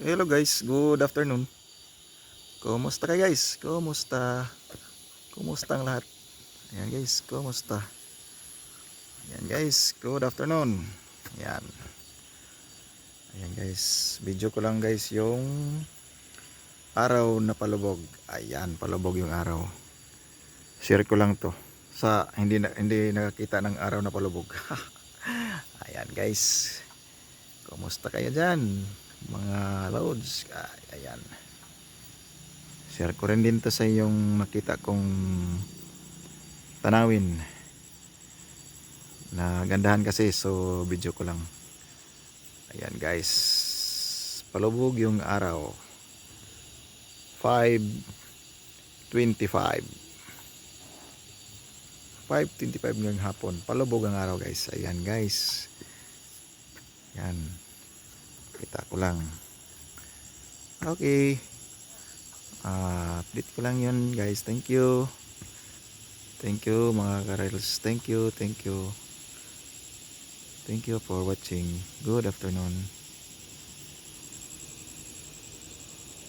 Hello guys, good afternoon. Kumusta ka guys? Kumusta? Kumusta ang lahat? Ayan guys, kumusta? Ayan guys, good afternoon. Ayan. Ayan guys, video ko lang guys yung araw na palubog. Ayan, palubog yung araw. Share ko lang to sa hindi na, hindi nakakita ng araw na palubog. Ayan guys. Kumusta kayo dyan? Mga loads. Ay, ayan. Share ko rin din to sa yung nakita kong tanawin. Na gandahan kasi so video ko lang. Ayan guys. Palubog yung araw. 5.25 5.25 ngayong hapon. Palubog ang araw guys. Ayan guys. Yan. Kita ko lang. Okay. Ah, update ko lang yun guys. Thank you. Thank you mga karels. Thank you. Thank you. Thank you for watching. Good afternoon.